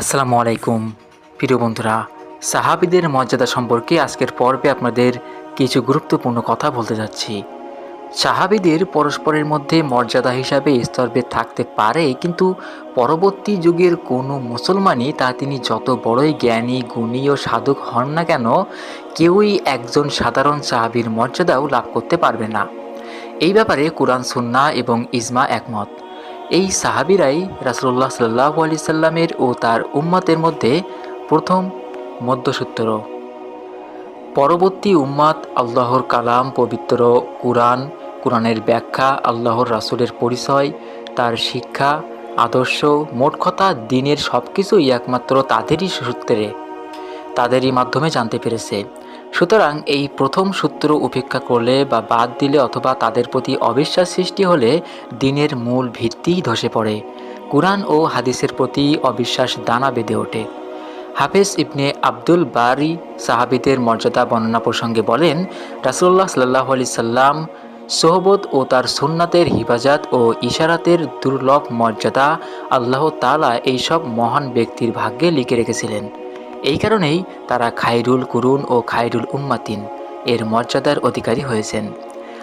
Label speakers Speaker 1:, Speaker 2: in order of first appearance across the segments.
Speaker 1: আসসালামু আলাইকুম। প্রিয় বন্ধুরা, সাহাবিদের মর্যাদা সম্পর্কে আজকের পর্বে আপনাদের কিছু গুরুত্বপূর্ণ কথা বলতে যাচ্ছি। সাহাবিদের পরস্পরের মধ্যে মর্যাদা হিসাবে স্তরভেদ থাকতে পারে, কিন্তু পরবর্তী যুগের কোনো মুসলমানই তা তিনি যত বড়ই জ্ঞানী, গুণী ও সাধক হন না কেন, কেউই একজন সাধারণ সাহাবির মর্যাদাও লাভ করতে পারবে না। এই ব্যাপারে কোরআন সুন্না এবং ইজমা একমত। এই সাহাবিরাই রাসুল্লাহ সাল্লাহ আলি সাল্লামের ও তার উম্মতের মধ্যে প্রথম মধ্যসূত্র। পরবর্তী উম্মাদ আল্লাহর কালাম, পবিত্র কুরআন, কোরআনের ব্যাখ্যা, আল্লাহর রাসুলের পরিচয়, তার শিক্ষা, আদর্শ, মোট কথা দিনের সব কিছুই একমাত্র তাদেরই সূত্রে, তাদেরই মাধ্যমে জানতে পেরেছে। সুতরাং এই প্রথম সূত্র উপেক্ষা করলে বা বাদ দিলে অথবা তাদের প্রতি অবিশ্বাস সৃষ্টি হলে দিনের মূল ভিত্তিই ধসে পড়ে। কুরআন ও হাদিসের প্রতি অবিশ্বাস দানা বেঁধে ওঠে। হাফেজ ইবনে আব্দুল বারি সাহাবিদের মর্যাদা বর্ণনা প্রসঙ্গে বলেন রাসুল্লাহ সাল্লাহ আলি সাল্লাম সোহবত ও তার সুন্নাতের হিফাজত ও ইশারাতের দুর্লভ মর্যাদা আল্লাহ তালা এইসব মহান ব্যক্তির ভাগ্যে লিখে রেখেছিলেন। এই কারণেই তারা খাইরুল কুরুন ও খাইরুল উম্মাতিন এর মর্যাদার অধিকারী হয়েছেন।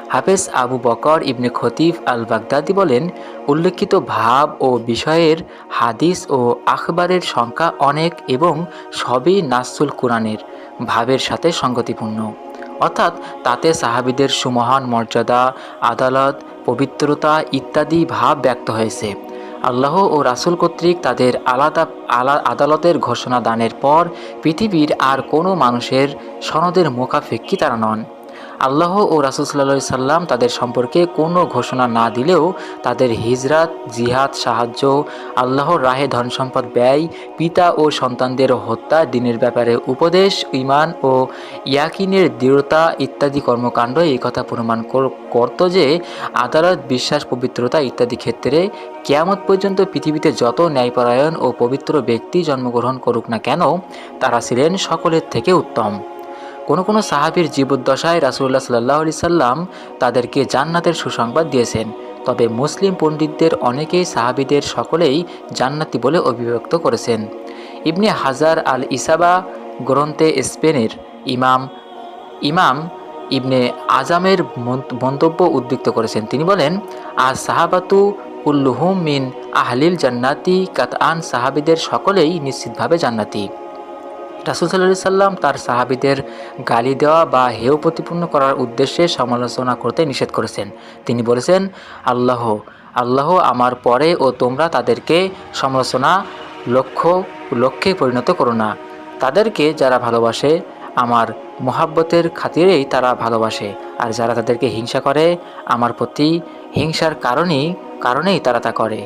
Speaker 1: হাফেজ আবু বকর ইবনে খতিফ আল বাগদাদি বলেন, উল্লেখিত ভাব ও বিষয়ের হাদিস ও আখবারের সংখ্যা অনেক এবং সবই নাসুল কোরআনের ভাবের সাথে সঙ্গতিপূর্ণ। অর্থাৎ তাতে সাহাবিদের সুমহান মর্যাদা, আদালত, পবিত্রতা ইত্যাদি ভাব ব্যক্ত হয়েছে। আল্লাহ ও রাসুল কর্তৃক তাদের আলাদা, আলা, আদালতের ঘোষণা দানের পর পৃথিবীর আর কোনো মানুষের সনদের মোকাফেক্ষি তারা নন। আল্লাহ ও রাসুল সাল্লা সাল্লাম তাদের সম্পর্কে কোনো ঘোষণা না দিলেও তাদের হিজরাত, জিহাদ, সাহায্য, আল্লাহর রাহে ধন সম্পদ ব্যয়, পিতা ও সন্তানদের হত্যা, দিনের ব্যাপারে উপদেশ ইমান ও ইয়াকিনের দৃঢ়তা ইত্যাদি কর্মকাণ্ড এই কথা প্রমাণ কর- করত যে আদালত, বিশ্বাস, পবিত্রতা ইত্যাদি ক্ষেত্রে কেয়ামত পর্যন্ত পৃথিবীতে যত ন্যায়পরায়ণ ও পবিত্র ব্যক্তি জন্মগ্রহণ করুক না কেন, তারা ছিলেন সকলের থেকে উত্তম। কোনো কোনো সাহাবীর জীবদ্দশায় রাসুল্লাহ সাল্লাহ আলি সাল্লাম তাদেরকে জান্নাতের সুসংবাদ দিয়েছেন। তবে মুসলিম পণ্ডিতদের অনেকেই সাহাবীদের সকলেই জান্নাতি বলে অভিব্যক্ত করেছেন। ইবনে হাজার আল ইসাবা গ্রন্থে স্পেনের ইমাম ইমাম ইবনে আজামের মন্তব্য উদ্বৃত্ত করেছেন। তিনি বলেন আর সাহাবাতু উল্লুহুম মিন আহলিল জান্নাতি কাতআন সাহাবিদের সকলেই নিশ্চিতভাবে জান্নাতি। রাসুল সাল্লাহ সাল্লাম তার সাহাবিদের গালি দেওয়া বা হেয় প্রতিপূর্ণ করার উদ্দেশ্যে সমালোচনা করতে নিষেধ করেছেন। তিনি বলেছেন, আল্লাহ আল্লাহ আমার পরে ও তোমরা তাদেরকে সমালোচনা লক্ষ্য, লক্ষ্যে পরিণত করো না। তাদেরকে যারা ভালোবাসে, আমার মোহাব্বতের খাতিরেই তারা ভালোবাসে। আর যারা তাদেরকে হিংসা করে, আমার প্রতি হিংসার কারণেই কারণেই তারা তা করে।